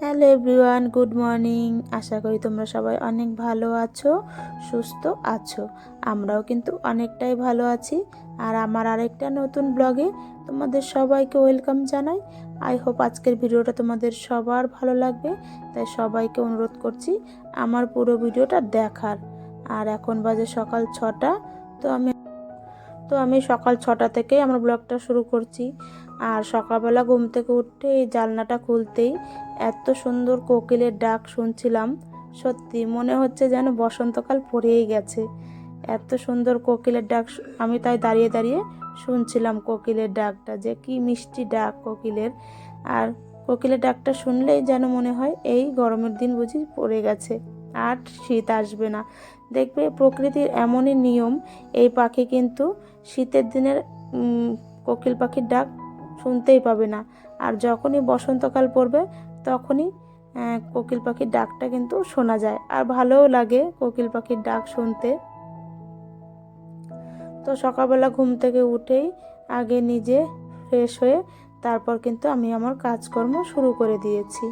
Hello everyone, good morning. আশা করি তোমরা সবাই অনেক ভালো আছো, সুস্থ আছো। আমরাও কিন্তু অনেকটাই ভালো আছি। আর আমার আরেকটা নতুন ব্লগে তোমাদের সবাইকে ওয়েলকাম জানাই। আই হোপ আজকের ভিডিওটা তোমাদের সবার ভালো লাগবে। তাই সবাইকে অনুরোধ করছি আমার পুরো ভিডিওটা দেখার। আর এখন বাজে সকাল ছটা, তো আমি তো আমি সকাল ছটা থেকেই আমার ব্লগটা শুরু করছি। আর সকালবেলা ঘুম থেকে উঠে এই জানলাটা খুলতেই এত সুন্দর কোকিলের ডাক শুনছিলাম। সত্যি মনে হচ্ছে যেন বসন্তকাল পড়েই গেছে। এত সুন্দর কোকিলের ডাক আমি তাই দাঁড়িয়ে দাঁড়িয়ে শুনছিলাম কোকিলের ডাকটা যে কি মিষ্টি ডাক কোকিলের। আর কোকিলের ডাকটা শুনলেই যেন মনে হয় এই গরমের দিন বুঝি পড়ে গেছে। আর শীত আসবে না। দেখবে প্রকৃতির এমনই নিয়ম, এই পাখি কিন্তু শীতের দিনের কোকিল পাখির ডাক শুনতেই পাবে না। আর যখনই বসন্তকাল পড়বে, তখনই কোকিল পাখির ডাকটা কিন্তু শোনা যায়। আর ভালোও লাগে কোকিল পাখির ডাক শুনতে। তো সকালবেলা ঘুম থেকে উঠেই আগে নিজে ফ্রেশ হয়ে তারপর কিন্তু আমি আমার কাজকর্ম শুরু করে দিয়েছি।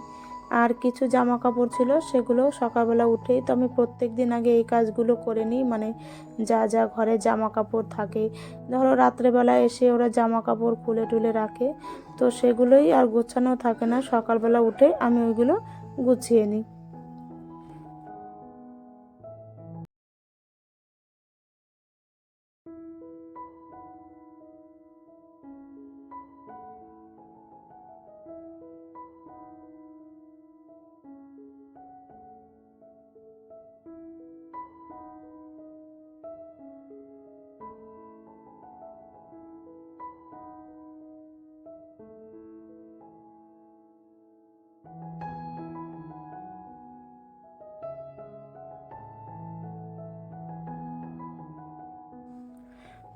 আর কিছু জামা কাপড় ছিল, সেগুলো সকালবেলা উঠেই তো আমি প্রত্যেক দিন আগে এই কাজগুলো করে নিই মানে যা যা ঘরে জামা কাপড় থাকে। ধরো রাত্রেবেলা এসে ওরা জামা কাপড় খুলে টুলে রাখে, তো সেগুলোই আর গোছানো থাকে না। সকালবেলা উঠে আমি ওইগুলো গুছিয়ে নিই।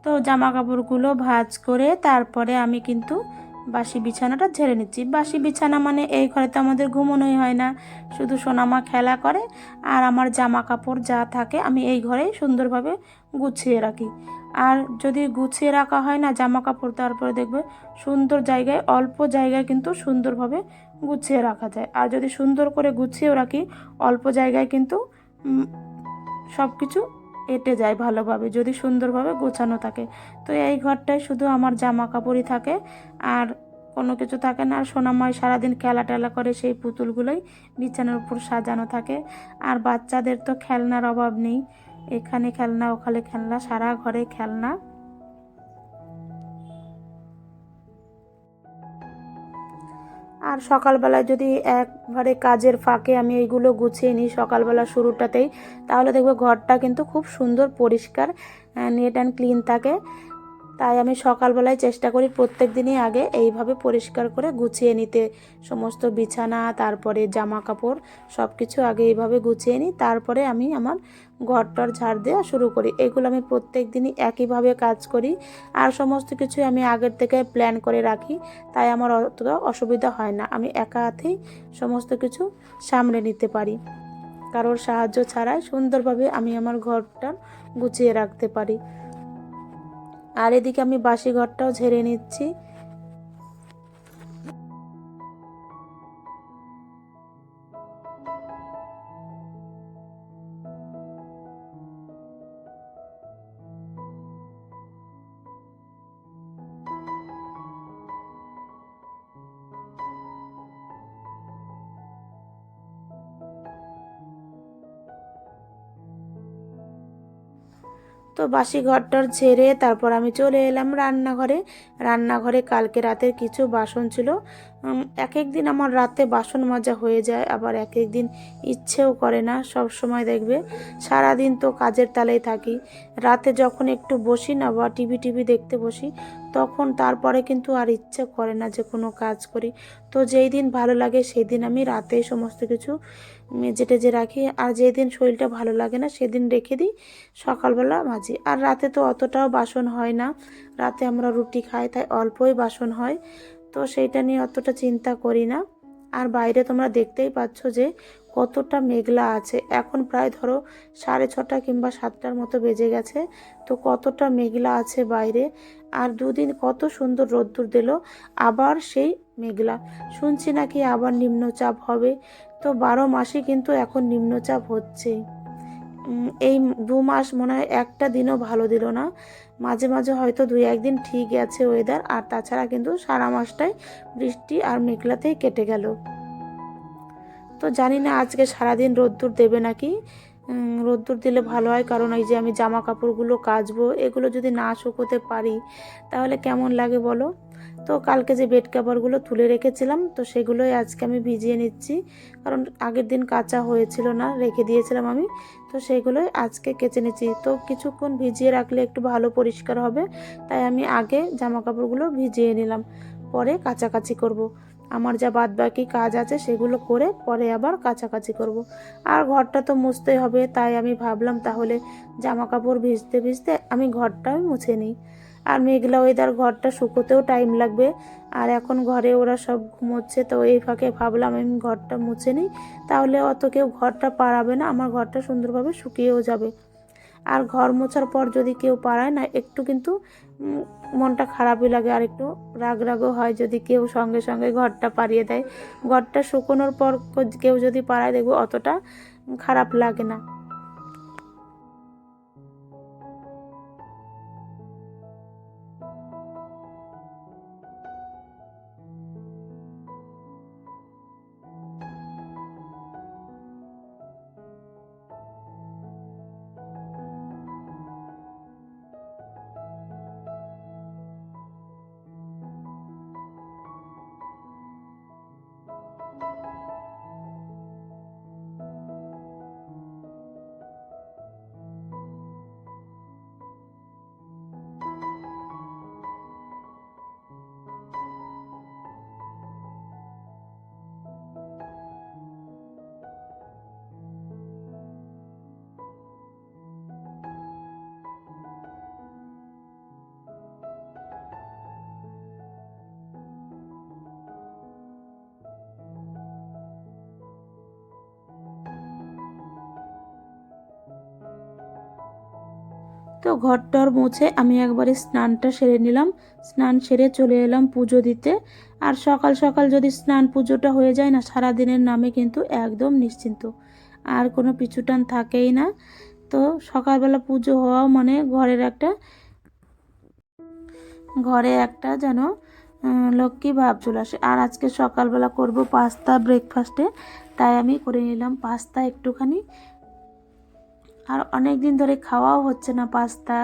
তো জামা কাপড়গুলো ভাঁজ করে তারপরে আমি কিন্তু বাসি বিছানাটা ঝেড়ে নিচ্ছি। বাসি বিছানা মানে এই ঘরে তো আমাদের ঘুমোনোই হয় না। শুধু সোনামা খেলা করে আর আমার জামা কাপড় যা থাকে আমি এই ঘরেই সুন্দরভাবে গুছিয়ে রাখি। আর যদি গুছিয়ে রাখা হয় না জামা কাপড় তারপরে দেখবে সুন্দর জায়গায়, অল্প জায়গায় কিন্তু সুন্দরভাবে গুছিয়ে রাখা যায়। আর যদি সুন্দর করে গুছিয়েও রাখি, অল্প জায়গায় কিন্তু সব কিছু এঁটে যায় ভালোভাবে, যদি সুন্দরভাবে গোছানো থাকে। তো এই ঘরটায় শুধু আমার জামা কাপড়ই থাকে, আর কোনো কিছু থাকে না। আর সোনাময় সারাদিন খেলা টেলা করে সেই পুতুলগুলোই বিছানার উপর সাজানো থাকে। আর বাচ্চাদের তো খেলনার অভাব নেই। এখানে খেলনা, ওখানে খেলনা, সারা ঘরে খেলনা। আর সকালবেলায় যদি একবারে কাজের ফাঁকে আমি এইগুলো গুছিয়ে নিই সকালবেলা শুরুটাতেই, তাহলে দেখব ঘরটা কিন্তু খুব সুন্দর পরিষ্কার নেট অ্যান্ড ক্লিন থাকে। তাই আমি সকালবেলায় চেষ্টা করি প্রত্যেক দিনই আগে এইভাবে পরিষ্কার করে গুছিয়ে নিতে। সমস্ত বিছানা, তারপরে জামা কাপড় সব কিছু আগে এইভাবে গুছিয়ে নিই। তারপরে আমি আমার ঘরটর ঝাড় দেওয়া শুরু করি। এগুলো আমি প্রত্যেক দিনই একইভাবে কাজ করি। আর সমস্ত কিছু আমি আগের থেকে প্ল্যান করে রাখি, তাই আমার অতটা অসুবিধা হয় না। আমি একা হাতেই সমস্ত কিছু সামলে নিতে পারি। কারোর সাহায্য ছাড়াই সুন্দরভাবে আমি আমার ঘরটা গুছিয়ে রাখতে পারি। আর এদিকে আমি বাসি ঘরটাও ঝেড়ে নিচ্ছি। তো বাসি ঘরটর ছেড়ে তারপর আমি চলে এলাম রান্নাঘরে। রান্নাঘরে কালকে রাতের কিছু বাসন ছিল। এক এক দিন আমার রাতে বাসন মাজা হয়ে যায়, আবার এক এক দিন ইচ্ছেও করে না, সব সময় দেখবে সারাদিন তো কাজের তালেই থাকি। রাতে যখন একটু বসি না বা টিভি টিভি দেখতে বসি, তখন তারপরে কিন্তু আর ইচ্ছে করে না যে কোনো কাজ করি। তো যেই দিন ভালো লাগে সেই দিন আমি রাতে সমস্ত কিছু মেজে টেজে রাখি, আর যেই দিন শরীরটা ভালো লাগে না সেদিন রেখে দিই, সকালবেলা মাজি। আর রাতে তো অতটাও বাসন হয় না, রাতে আমরা রুটি খাই, তাই অল্পই বাসন হয়। তো সেইটা নিয়ে অতটা চিন্তা করি না। আর বাইরে তোমরা দেখতেই পাচ্ছ যে কতটা মেঘলা আছে। এখন প্রায় ধরো সাড়ে ছটা কিংবা সাতটার মতো বেজে গেছে। তো কতটা মেঘলা আছে বাইরে। আর দুদিন কত সুন্দর রোদ্দুর দিল। আবার সেই মেঘলা। শুনছি নাকি আবার নিম্নচাপ হবে। তো বারো মাসে কিন্তু এখন নিম্নচাপ হচ্ছেই উম, এই দু মাস মনে হয় একটা দিনও ভালো দিল না। মাঝে মাঝে হয়তো দুই একদিন ঠিক আছে ওয়েদার আর তাছাড়া কিন্তু সারা মাসটাই বৃষ্টি আর মেঘলাতেই কেটে গেল। তো জানি না আজকে সারাদিন রোদ্দুর দেবে নাকি? রোদ্দুর দিলে ভালো হয়। কারণ এই যে আমি জামা কাপড়গুলো কাচবো, এগুলো যদি না শুকোতে পারি, তাহলে কেমন লাগে বলো? তো কালকে যে বেড কাভারগুলো তুলে রেখেছিলাম, তো সেগুলোই আজকে আমি ভিজিয়ে নিচ্ছি। কারণ আগের দিন কাঁচা হয়েছিল না, রেখে দিয়েছিলাম আমি, তো সেগুলোই আজকে কেচে নিচ্ছি। তো কিছুক্ষণ ভিজিয়ে রাখলে একটু ভালো পরিষ্কার হবে, তাই আমি আগে জামা কাপড়গুলো ভিজিয়ে নিলাম, পরে কাচাকাচি করব। আমার যা বাদ বাকি কাজ আছে সেগুলো করে পরে আবার কাছাকাছি করব। আর ঘরটা তো মুছতেই হবে, তাই আমি ভাবলাম তাহলে জামা কাপড় ভিজতে ভিজতে আমি ঘরটাও মুছে নিই আর মেঘলা ওয়েদার ঘরটা শুকোতেও টাইম লাগবে, আর এখন ঘরে ওরা সব ঘুমোচ্ছে, তো এই ফাঁকে ভাবলাম আমি ঘরটা মুছে নিই, তাহলে অত কেউ ঘরটা পাড়াবে না, আমার ঘরটা সুন্দরভাবে শুকিয়েও যাবে আর ঘর মোছার পর যদি কেউ পাড়ায় না, একটু কিন্তু মনটা খারাপই লাগে, আর একটু রাগ রাগও হয় যদি কেউ সঙ্গে সঙ্গে ঘরটা পাড়িয়ে দেয়। ঘরটা শুকোনোর পর কেউ যদি পাড়ায়, দেখব অতটা খারাপ লাগে না। তো ঘর টর মুছে আমি একবারে স্নানটা সেরে নিলাম। স্নান সেরে চলে এলাম পুজো দিতে। আর সকাল সকাল যদি স্নান পুজোটা হয়ে যায় না সারা দিনের নামে কিন্তু একদম নিশ্চিন্ত। আর কোনো পিছুটান থাকেই না। তো সকালবেলা পুজো হওয়া মানে ঘরের একটা, ঘরে একটা যেন লক্ষ্মী ভাব চলে আসে। আর আজকে সকালবেলা করব পাস্তা ব্রেকফাস্টে তাই আমি করে নিলাম পাস্তা একটুখানি। আর অনেক দিন ধরে খাওয়াও হচ্ছে না পাস্তা।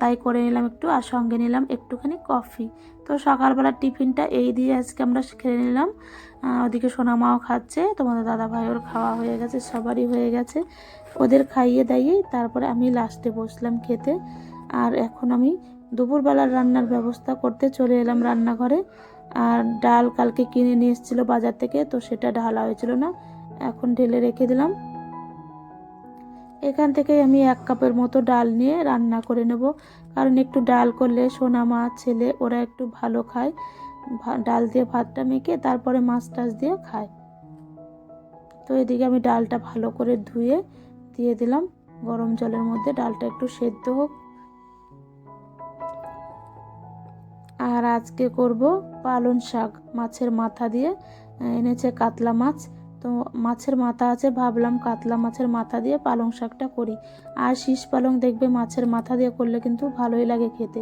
তাই করে নিলাম একটু আর সঙ্গে নিলাম একটুখানি কফি। তো সকালবেলার টিফিনটা এই দিয়ে আজকে আমরা খেয়ে নিলাম। ওদিকে সোনামাও খাচ্ছে, তোমাদের দাদা ভাইয়ের খাওয়া হয়ে গেছে, সবারই হয়ে গেছে। ওদের খাইয়ে দাইয়ে তারপরে আমি লাস্টে বসলাম খেতে। আর এখন আমি দুপুরবেলার রান্নার ব্যবস্থা করতে চলে এলাম রান্নাঘরে। আর ডাল কালকে কিনে নিয়ে এসেছিল বাজার থেকে, তো সেটা ঢালা হয়েছিল না। এখন ঢেলে রেখে দিলাম। এখান থেকে আমি এক কাপের মতো ডাল নিয়ে রান্না করে নেব। কারণ একটু ডাল করলে সোনা মাছ ছেলে ওরা একটু ভালো খায়। ডাল দিয়ে ভাতটা মেখে তারপরে মাছ টাছ দিয়ে খায়। তো এদিকে আমি ডালটা ভালো করে ধুয়ে দিয়ে দিলাম। গরম জলের মধ্যে ডালটা একটু সেদ্ধ হোক। আর আজকে করব পালন শাক, মাছের মাথা দিয়ে। এনেছে কাতলা মাছ। তো মাছের মাথা আছে, ভাবলাম কাতলা মাছের মাথা দিয়ে পালং শাকটা করি। আর শীষ পালং দেখবে মাছের মাথা দিয়ে করলে কিন্তু ভালোই লাগে খেতে।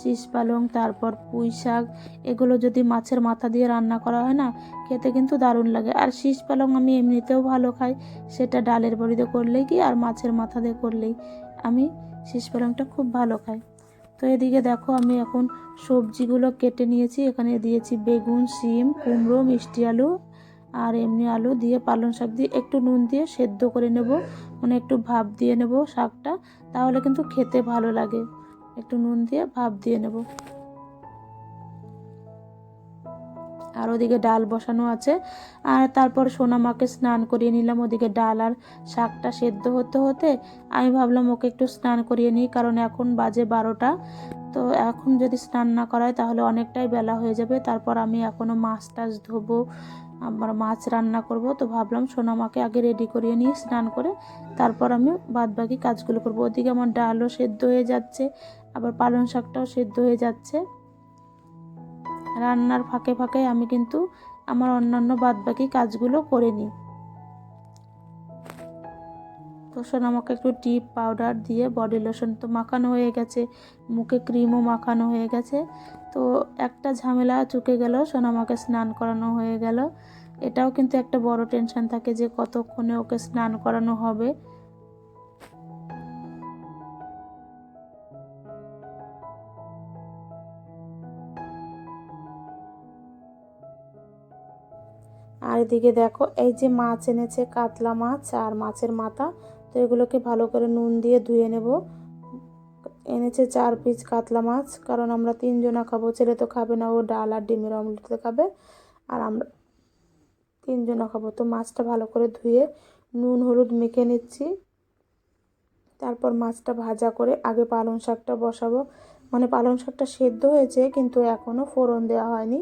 শীষ পালং, তারপর পুঁই শাক, এগুলো যদি মাছের মাথা দিয়ে রান্না করা হয় না, খেতে কিন্তু দারুণ লাগে। আর শীষ পালং আমি এমনিতেও ভালো খাই, সেটা ডালের বড়িতে করলেই কি, আর মাছের মাথা দিয়ে করলেই আমি শীষ পালংটা খুব ভালো খাই। তো এদিকে দেখো আমি এখন সবজিগুলো কেটে নিয়েছি, এখানে দিয়েছি বেগুন, শিম, কুমড়ো, মিষ্টি আলু আর এমনি আলু দিয়ে পালং শাক দিয়ে একটু নুন দিয়ে সেদ্ধ করে নেব। মানে একটু ভাপ দিয়ে নেব শাকটা, তাহলে কিন্তু খেতে ভালো লাগে। একটু নুন দিয়ে ভাপ দিয়ে নেব। আর ওদিকে ডাল বসানো আছে। আর তারপর সোনামাকে স্নান করিয়ে নিলাম। ওদিকে ডাল আর শাকটা সেদ্ধ হতে হতে আমি ভাবলাম ওকে একটু স্নান করিয়ে নিই, কারণ এখন বাজে বারোটা। তো এখন যদি স্নান না করায় তাহলে অনেকটাই বেলা হয়ে যাবে। তারপর আমি এখনও মাছ টাছ ধোবো। আবার মাছ রান্না করব, তো ভাবলাম সোনামাকে আগে রেডি করিয়ে নিয়ে স্নান করে তারপর আমি বাদ বাকি কাজগুলো করব। ওদিকে আমার ডালও সেদ্ধ হয়ে যাচ্ছে, আবার পালং শাকটাও সেদ্ধ হয়ে যাচ্ছে। রান্নার ফাঁকে ফাঁকে আমি কিন্তু আমার অন্যান্য বাদবাকি কাজগুলো করে নিই। তো আমাকে একটু টিপ পাউডার দিয়ে, বডি লোশন তো মাখানো হয়ে গেছে, মুখে ক্রিমও মাখানো হয়ে গেছে। তো একটা ঝামেলা চুকে গেল, সোনামাকে স্নান করানো হয়ে গেল। এটাও কিন্তু একটা বড় টেনশন থাকে যে কতক্ষণে ওকে স্নান করানো হবে। আর এদিকে দেখো, এই যে মাছ এনেছে, কাতলা মাছ আর মাছের মাথা, তো এগুলোকে ভালো করে নুন দিয়ে ধুয়ে নেব। এনেছে চার পিস কাতলা মাছ, কারণ আমরা তিনজনা খাব। ছেলে তো খাবে না, ও ডাল আর ডিমের অমলেটে খাবে। আর আমরা তিনজনা খাব। তো মাছটা ভালো করে ধুয়ে নুন, হলুদ মেখে নিচ্ছি। তারপর মাছটা ভাজা করে আগে পালং শাকটা বসাবো। মানে পালং শাকটা সেদ্ধ হয়েছে, কিন্তু এখনও ফোড়ন দেওয়া হয়নি।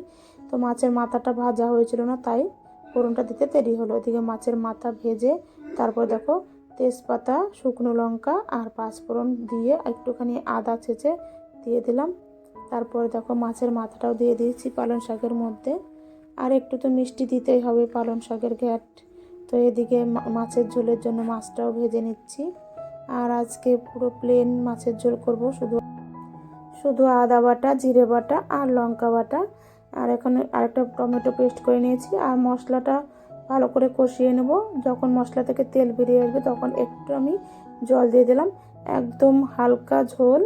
তো মাছের মাথাটা ভাজা হয়েছিল না, তাই ফোড়নটা দিতে দেরি হলো। ওদিকে মাছের মাথা ভেজে, তারপর দেখো তেজপাতা, শুকনো লঙ্কা আর পাঁচফোড়ন দিয়ে একটুখানি আদা ছেঁচে দিয়ে দিলাম। তারপরে দেখো মাছের মাথাটাও দিয়ে দিয়েছি পালং শাকের মধ্যে। আর একটু তো মিষ্টি দিতেই হবে পালং শাকের ঘ্যাট। তো এদিকে মাছের ঝোলের জন্য মাছটাও ভেজে নিচ্ছি। আর আজকে পুরো প্লেন মাছের ঝোল করব শুধু শুধু আদা বাটা, জিরে বাটা আর লঙ্কা বাটা। আর এখানে আরেকটা টমেটো পেস্ট করে নিয়েছি। আর মশলাটা ভালো করে কষিয়ে নেব। যখন মশলা থেকে তেল বেরিয়ে আসবে তখন একটু আমি জল দিয়ে দিলাম। একদম হালকা ঝোল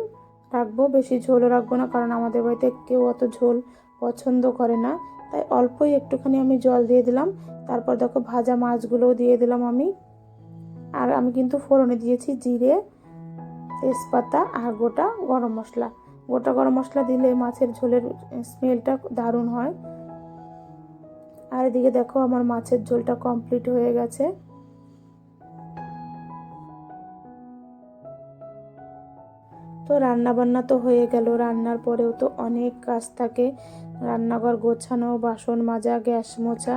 রাখব, বেশি ঝোলও রাখব না, কারণ আমাদের বাড়িতে কেউ অত ঝোল পছন্দ করে না। তাই অল্পই একটুখানি আমি জল দিয়ে দিলাম। তারপর দেখো ভাজা মাছগুলোও দিয়ে দিলাম আমি। আর আমি কিন্তু ফোড়নে দিয়েছি জিরে, তেজপাতা আর গোটা গরম মশলা। গোটা গরম মশলা দিলে মাছের ঝোলের স্মেলটা দারুণ হয়। আর এদিকে দেখো আমার মাছের ঝোলটা কমপ্লিট হয়ে গেছে। তো রান্না বান্না তো হয়ে গেল, রান্নার পরেও তো অনেক কাজ থাকে। রান্নাঘর গোছানো, বাসন মাজা, গ্যাস মোছা,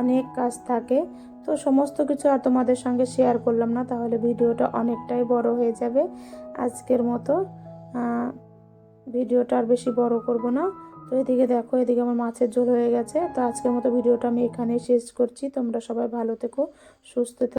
অনেক কাজ থাকে। তো সমস্ত কিছু আর তোমাদের সঙ্গে শেয়ার করলাম না, তাহলে ভিডিওটা অনেকটাই বড় হয়ে যাবে। আজকের মতো ভিডিওটা আর বেশি বড় করব না। তো এদিকে দেখো, এদিকে আমার মাছের ঝোল হয়ে গেছে। তো আজকের মতো ভিডিওটা আমি এখানে শেষ করছি। তোমরা সবাই ভালো থেকো, সুস্থ থেকো।